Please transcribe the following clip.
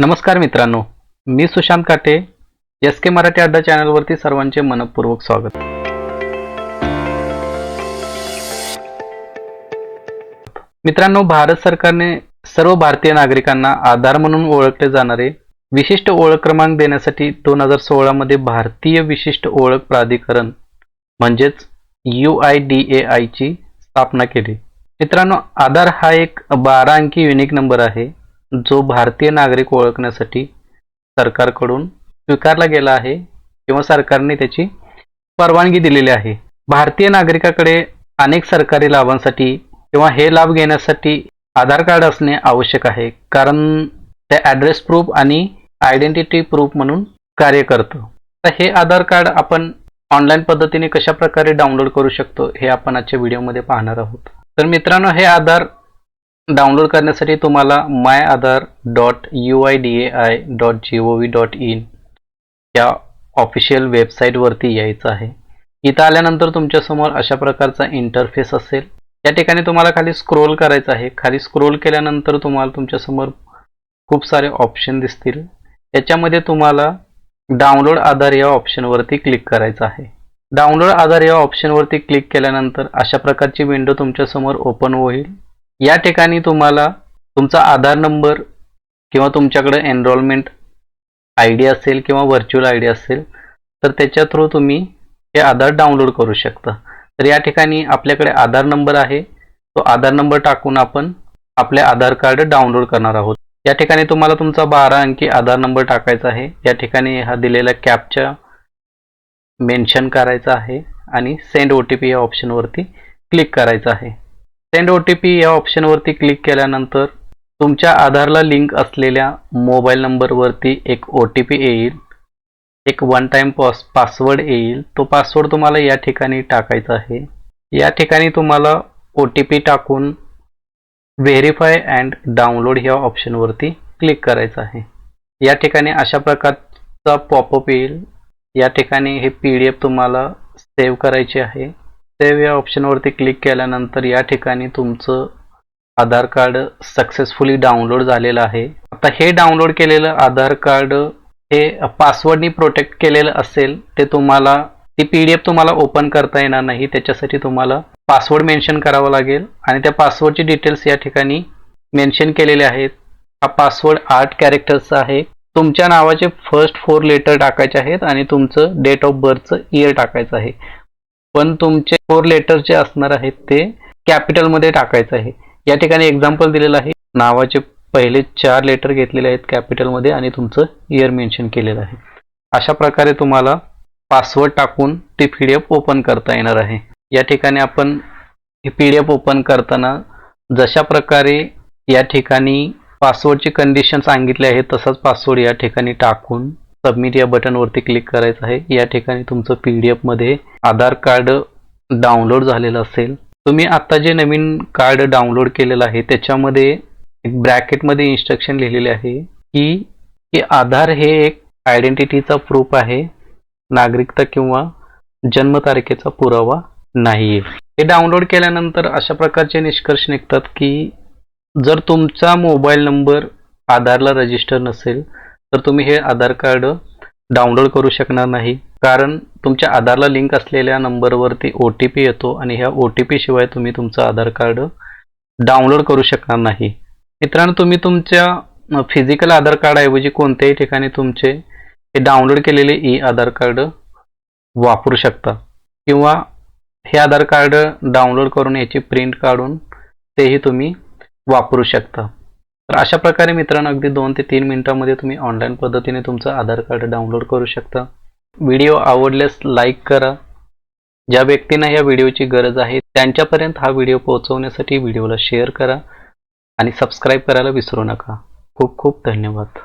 नमस्कार मित्रांनो मी सुशांत काटे एस के मराठी अड्डा चॅनलवरती सर्वांचे मनपूर्वक स्वागत. मित्रांनो भारत सरकारने सर्व भारतीय नागरिकांना आधार म्हणून ओळखले जाणारे विशिष्ट ओळख क्रमांक देण्यासाठी दोन हजार सोळामध्ये भारतीय विशिष्ट ओळख प्राधिकरण म्हणजेच यू आय डी ए आयची स्थापना केली. मित्रांनो आधार हा एक बारा अंकी युनिक नंबर आहे. जो भारतीय नागरिक ओळखण्यासाठी सरकारकडून स्वीकारला गेला आहे किंवा सरकारने त्याची परवानगी दिलेली आहे. भारतीय नागरिकाकडे अनेक सरकारी लाभांसाठी किंवा हे लाभ घेण्यासाठी आधार कार्ड असणे आवश्यक आहे कारण ते ॲड्रेस प्रूफ आणि आयडेंटिटी प्रूफ म्हणून कार्य करतं. तर हे आधार कार्ड आपण ऑनलाईन पद्धतीने कशा प्रकारे डाउनलोड करू शकतो हे आपण आजच्या व्हिडिओमध्ये पाहणार आहोत. तर मित्रांनो हे आधार डाउनलोड करण्यासाठी तुम्हाला my Aadhaar dot U I D A I dot G O V dot in या ऑफिशियल वेबसाईटवरती यायचं आहे. इथं आल्यानंतर तुमच्यासमोर अशा प्रकारचा इंटरफेस असेल. या ठिकाणी तुम्हाला खाली स्क्रोल करायचं आहे. खाली स्क्रोल केल्यानंतर तुम्हाला तुमच्यासमोर खूप सारे ऑप्शन दिसतील. याच्यामध्ये तुम्हाला डाउनलोड आधार या ऑप्शनवरती क्लिक करायचं आहे. डाउनलोड आधार या ऑप्शनवरती क्लिक केल्यानंतर अशा प्रकारची विंडो तुमच्यासमोर ओपन होईल. या ठिकाणी तुम्हाला तुमचा आधार नंबर किंवा तुमच्याकडे एनरोलमेंट आय डी असेल किंवा व्हर्च्युअल आय डी असेल तर त्याच्या थ्रू तुम्ही हे आधार डाउनलोड करू शकता. तर या ठिकाणी आपल्याकडे आधार नंबर आहे. तो आधार नंबर टाकून आपण आपले आधार कार्ड डाउनलोड करणार आहोत. या ठिकाणी तुम्हाला तुमचा बारा अंकी आधार नंबर टाकायचा आहे. या ठिकाणी हा दिलेला कॅपच्या मेन्शन करायचा आहे आणि सेंड ओ टी पी या ऑप्शनवरती क्लिक करायचं आहे. सेंड ओ टी पी या ऑप्शनवरती क्लिक केल्यानंतर तुमच्या आधारला लिंक असलेल्या मोबाईल नंबरवरती एक ओ टी पी येईल. एक वन टाईम पास पासवर्ड येईल. तो पासवर्ड तुम्हाला या ठिकाणी टाकायचा आहे. या ठिकाणी तुम्हाला ओ टी पी टाकून व्हेरीफाय अँड डाउनलोड ह्या ऑप्शनवरती क्लिक करायचं आहे. या ठिकाणी अशा प्रकारचा पॉपअप येईल. या ठिकाणी हे पी डी एफ तुम्हाला सेव्ह करायचे आहे. सेव्ह या ऑप्शनवरती क्लिक केल्यानंतर या ठिकाणी तुमचं आधार कार्ड सक्सेसफुली डाउनलोड झालेलं आहे. आता हे डाउनलोड केलेलं आधार कार्ड हे पासवर्डनी प्रोटेक्ट केलेलं असेल ते तुम्हाला ती पी डी एफ तुम्हाला ओपन करता येणार नाही. त्याच्यासाठी तुम्हाला पासवर्ड मेन्शन करावा लागेल आणि त्या पासवर्डचे डिटेल्स या ठिकाणी मेन्शन केलेले आहेत. हा पासवर्ड आठ कॅरेक्टर्सचा आहे. तुमच्या नावाचे फर्स्ट फोर लेटर टाकायचे आहेत आणि तुमचं डेट ऑफ बर्थचं इयर टाकायचं आहे. पण तुमचे फोर लेटर जे असणार आहेत ते कॅपिटलमध्ये टाकायचं आहे. या ठिकाणी एक्झाम्पल दिलेलं आहे. नावाचे पहिले चार लेटर घेतलेले आहेत कॅपिटलमध्ये आणि तुमचं इयर मेन्शन केलेलं आहे. अशा प्रकारे तुम्हाला पासवर्ड टाकून ती पी डी एफ ओपन करता येणार आहे. या ठिकाणी आपण ही पी डी एफ ओपन करताना जशा प्रकारे या ठिकाणी पासवर्डची कंडिशन सांगितली आहे तसाच पासवर्ड या ठिकाणी टाकून सबमिट या बटनवरती क्लिक करायचं आहे. या ठिकाणी तुमचं पी डी एफमध्ये आधार कार्ड डाउनलोड झालेलं असेल. तुम्ही आत्ता जे नवीन कार्ड डाउनलोड केलेलं आहे त्याच्यामध्ये एक ब्रॅकेटमध्ये इन्स्ट्रक्शन लिहिलेले आहे की की आधार हे एक आयडेंटिटीचा प्रूफ आहे. नागरिकता किंवा जन्मतारखेचा पुरावा नाही आहे हे डाउनलोड केल्यानंतर अशा प्रकारचे निष्कर्ष निघतात की जर तुमचा मोबाईल नंबर आधारला रजिस्टर नसेल तर तुम्ही हे आधार कार्ड डाउनलोड करू शकणार नाही. कारण तुमच्या आधारला लिंक असलेल्या नंबरवरती ओ टी पी येतो आणि ह्या ओ टी पी शिवाय तुम्ही तुमचं आधार कार्ड डाउनलोड करू शकणार नाही. मित्रांनो तुम्ही तुमच्या फिजिकल आधार कार्डऐवजी कोणत्याही ठिकाणी तुमचे हे डाउनलोड केलेले ई आधार कार्ड वापरू शकता. किंवा हे आधार कार्ड डाउनलोड करून याची प्रिंट काढून तेही तुम्ही वापरू शकता. तर अशा प्रकारे मित्रांनो अगदी दोन ते तीन मिनिटांमध्ये तुम्ही ऑनलाईन पद्धतीने तुमचं आधार कार्ड डाउनलोड करू शकता. व्हिडिओ आवडल्यास लाईक करा. ज्या व्यक्तींना या व्हिडिओची गरज आहे त्यांच्यापर्यंत हा व्हिडिओ पोहोचवण्यासाठी व्हिडिओला शेअर करा. आणि सबस्क्राईब करायला विसरू नका. खूप खूप धन्यवाद.